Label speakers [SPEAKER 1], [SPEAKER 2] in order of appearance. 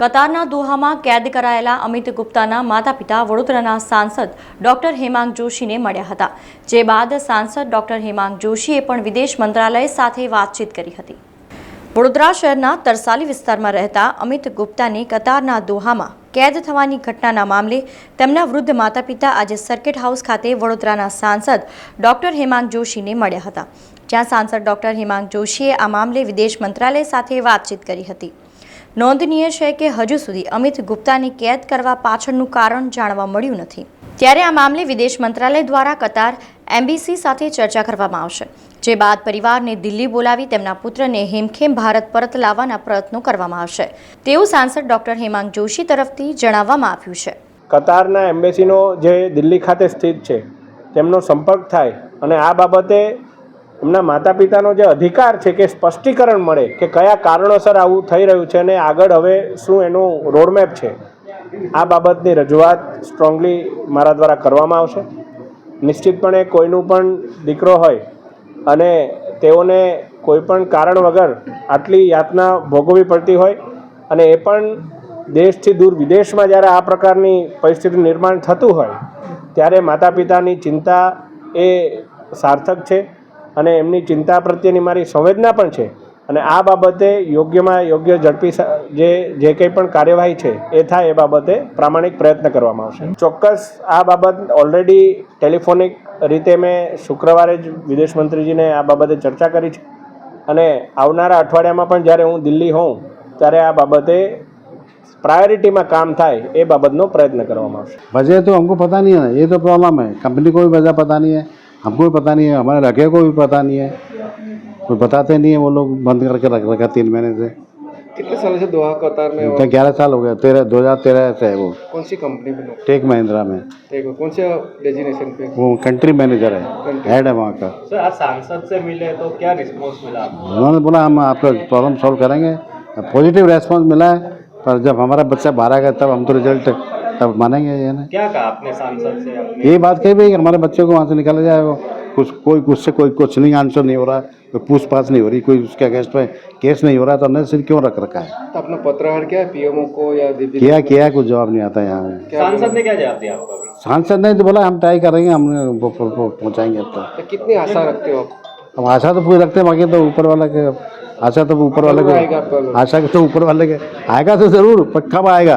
[SPEAKER 1] કતારના દોહામાં કેદ કરાયેલા અમિત ગુપ્તાના માતા પિતા વડોદરાના સાંસદ ડોક્ટર હેમાંગ જોશીને મળ્યા હતા. જે બાદ સાંસદ ડોક્ટર હેમાંગ જોશીએ પણ વિદેશ મંત્રાલય સાથે વાતચીત કરી હતી. વડોદરા શહેરના તરસાલી વિસ્તારમાં રહેતા અમિત ગુપ્તાને કતારના દોહામાં કેદ થવાની ઘટનાના મામલે તેમના વૃદ્ધ માતા પિતા આજે સર્કિટ હાઉસ ખાતે વડોદરાના સાંસદ ડોક્ટર હેમાંગ જોશીને મળ્યા હતા. જ્યાં સાંસદ ડોક્ટર હેમાંગ જોશીએ આ મામલે વિદેશ મંત્રાલય સાથે વાતચીત કરી હતી. નોંધનીય છે કે હજુ સુધી અમિત ગુપ્તાની કેદ કરવા પાછળનું કારણ જાણવા મળ્યું નથી. ત્યારે આ મામલે વિદેશ મંત્રાલય દ્વારા કતાર એમ્બેસી સાથે ચર્ચા કરવામાં આવશે, જે બાદ પરિવારને દિલ્હી બોલાવી તેમના પુત્રને હેમખેમ ભારત પરત લાવવાના પ્રયત્નો કરવામાં આવશે. તેવું સાંસદ ડોક્ટર હેમાંગ જોશી તરફથી જણાવવામાં આવ્યું છે.
[SPEAKER 2] કતારના એમ્બેસીનો જે દિલ્હી ખાતે સ્થિત છે, તેમનો સંપર્ક થાય અને આ બાબતે એમના માતા પિતાનો જે અધિકાર છે કે સ્પષ્ટીકરણ મળે કે કયા કારણોસર આવું થઈ રહ્યું છે અને આગળ હવે શું એનું રોડમેપ છે, આ બાબતની રજૂઆત સ્ટ્રોંગલી મારા દ્વારા કરવામાં આવશે. નિશ્ચિતપણે કોઈનું પણ દીકરો હોય અને તેઓને કોઈપણ કારણ વગર આટલી યાતના ભોગવવી પડતી હોય અને એ પણ દેશથી દૂર વિદેશમાં જ્યારે આ પ્રકારની પરિસ્થિતિનું નિર્માણ થતું હોય, ત્યારે માતા પિતાની ચિંતા એ સાર્થક છે. અને એમની ચિંતા પ્રત્યેની મારી સંવેદના પણ છે અને આ બાબતે યોગ્યમાં યોગ્ય ઝડપી સ- જે જે કંઈ પણ કાર્યવાહી છે એ થાય એ બાબતે પ્રામાણિક પ્રયત્ન કરવામાં આવશે ચોક્કસ આ બાબત ઓલરેડી ટેલિફોનિક રીતે મેં શુક્રવારે જ વિદેશ મંત્રીજીને આ બાબતે ચર્ચા કરી છે અને આવનારા અઠવાડિયામાં પણ જ્યારે હું દિલ્હી હોઉં ત્યારે આ બાબતે પ્રાયોરિટીમાં કામ થાય એ બાબતનો પ્રયત્ન કરવામાં આવશે
[SPEAKER 3] वजह तो हमको पता नहीं है ये तो प्रॉब्लम है कंपनी को भी वजह पता नहीं है हमको भी पता नहीं है हमारे लड़के को भी पता नहीं है। कोई बताते नहीं है वो लोग बंद करके रख रखा तीन महीने से।
[SPEAKER 4] कितने साल से दोहा कतार में हो
[SPEAKER 3] तो ग्यारह साल हो गया तेरह दो हज़ार तेरह से है वो।
[SPEAKER 4] कौन सी कंपनी में?
[SPEAKER 3] टेक महिंद्रा में।
[SPEAKER 4] देखो कौन से डेजिनेशन पे?
[SPEAKER 3] वो कंट्री मैनेजर है हेड है वहाँ का।
[SPEAKER 5] सर आज सांसद से मिले तो क्या रिस्पॉन्स मिला
[SPEAKER 3] उन्होंने बोला हम आपका प्रॉब्लम सॉल्व करेंगे। पॉजिटिव रेस्पॉन्स मिला है पर जब हमारा बच्चा बाहर आएगा तब हम तो रिज़ल्ट तब मानेंगे ये ना
[SPEAKER 5] क्या कहा आपने सांसद से
[SPEAKER 3] ये बात कही भाई हमारे बच्चे को वहाँ से निकाला जाएगा। कुछ कोई उससे कोई क्वेश्चनिंग आंसर नहीं हो रहा कोई पूछताछ नहीं हो रही कोई उसके अगेंस्ट में केस नहीं हो रहा तो हमने सिर क्यों रख रखा है?
[SPEAKER 4] तो अपना पत्रकार क्या है पीएमओ को या
[SPEAKER 3] किया किया कुछ जवाब नहीं आता यहाँ। में
[SPEAKER 5] सांसद ने क्या जवाब दिया आपको
[SPEAKER 3] सांसद ने तो बोला हम ट्राई करेंगे हम वो- वो- वो पहुँचाएँगे अब तक
[SPEAKER 4] तो कितनी आशा रखते हो आप?
[SPEAKER 3] अब आशा तो पूरी रखते हैं बाकी तो ऊपर वाला के आशा तो ऊपर वाले के आशा के तो ऊपर वाले के आएगा तो ज़रूर पर कब आएगा?